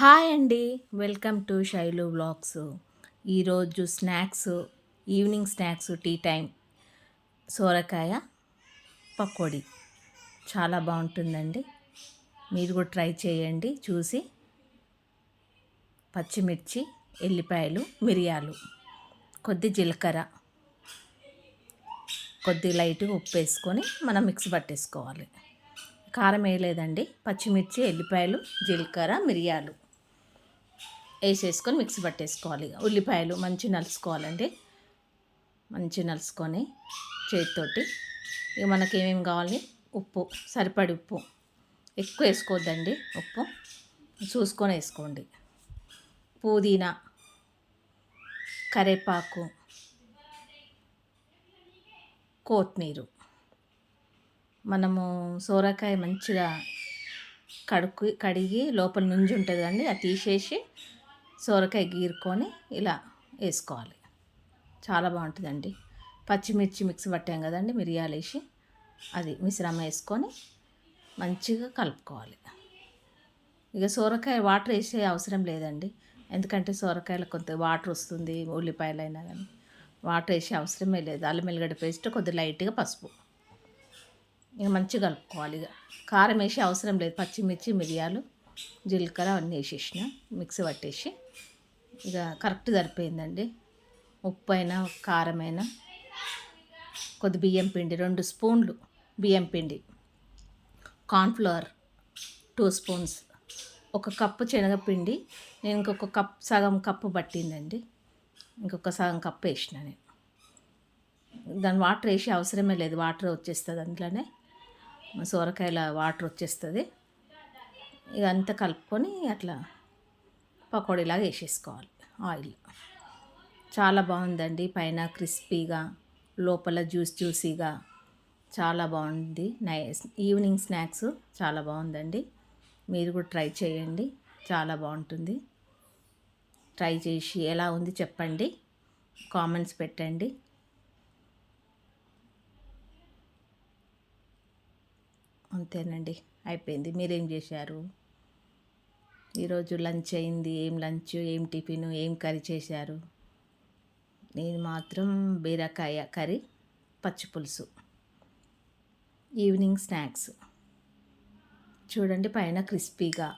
Hi అండి. Welcome to Shailu vlogs. ఈరోజు snacks evening snacks tea time. సోరకాయ పకోడీ. చాలా బాగుంటుందండి. మీరు కూడా ట్రై చేయండి. చూసి పచ్చిమిర్చి ఎల్లిపాయలు మిరియాలు కొద్ది జీలకర్ర కొద్ది లైట్గా ఉప్పు వేసుకొని మనం మిక్స్ పట్టేసుకోవాలి. కారం వేయలేదండి. పచ్చిమిర్చి ఎల్లిపాయలు జీలకర్ర మిరియాలు. వేసేసుకొని మిక్సీ పట్టేసుకోవాలి ఉల్లిపాయలు మంచి నలుసుకోవాలండి. మంచి నలుసుకొని చేతితోటి. ఇక మనకి ఏమేమి కావాలి? ఉప్పు సరిపడి ఉప్పు. ఎక్కువ వేసుకోవద్దండి ఉప్పు. చూసుకొని వేసుకోండి. పుదీనా కరేపాకు కొత్తిమీర. మనము సోరకాయ మంచిగా కడుక్కు కడిగి లోపల నుంచి ఉంటుంది అండి అది తీసేసి సోరకాయ గీరుకొని ఇలా వేసుకోవాలి. చాలా బాగుంటుందండి. పచ్చిమిర్చి మిక్స్ పట్టాం కదండి మిరియాలు వేసి అది మిశ్రమం వేసుకొని మంచిగా కలుపుకోవాలి. ఇక సోరకాయ వాటర్ వేసే అవసరం లేదండి. ఎందుకంటే సోరకాయలో కొంత వాటర్ వస్తుంది ఉల్లిపాయలు అయినా కానీ. వాటర్ వేసే అవసరమే లేదు. అల్లం వెల్లిగడ్డ పేస్ట్ కొద్దిగా లైట్గా పసుపు. ఇక మంచిగా కలుపుకోవాలి ఇక. కారం వేసే అవసరం లేదు. పచ్చిమిర్చి మిరియాలు జీలకర్ర అవన్నీ వేసేసిన మిక్సీ పట్టేసి. ఇక కరెక్ట్ సరిపోయిందండి. ఉప్పు అయినా కారమైనా కొద్ది బియ్యం పిండి రెండు స్పూన్లు బియ్యం పిండి కార్న్ఫ్లవర్ టూ స్పూన్స్ ఒక కప్పు శనగపిండి నేను ఇంకొక కప్ సగం కప్పు పట్టిందండి. ఇంకొక సగం కప్పు వేసిన నేను. దాని వాటర్ వేసి అవసరమే లేదు వాటర్ వచ్చేస్తుంది అందులోనే. సోరకాయల వాటర్ వచ్చేస్తుంది. ఇక అంతా కలుపుకొని అట్లా పకోడీలాగా వేసేసుకోవాలి ఆయిల్. చాలా బాగుందండి. పైన క్రిస్పీగా లోపల జ్యూస్ జ్యూసీగా చాలా బాగుంది. నైస్ ఈవినింగ్ స్నాక్స్ చాలా బాగుందండి. మీరు కూడా ట్రై చేయండి. చాలా బాగుంటుంది. ట్రై చేసి ఎలా ఉంది చెప్పండి. కామెంట్స్ పెట్టండి. అంతేనండి. అయిపోయింది. మీరేం చేశారు? ఈరోజు లంచ్ అయింది. ఏం లంచ్ ఏం టిఫిన్ ఏం కర్రీ చేశారు? నేను మాత్రం బీరకాయ కర్రీ పచ్చి పులుసు. Evening snacks. చూడండి పైన క్రిస్పీగా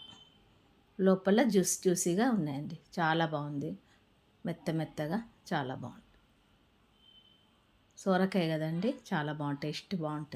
లోపల జ్యూస్ జ్యూసీగా ఉన్నాయండి. చాలా బాగుంది. మెత్త మెత్తగా చాలా బాగుంది. సోరకాయ కదండి చాలా బాగుంటుంది టేస్ట్ బాగుంటుంది.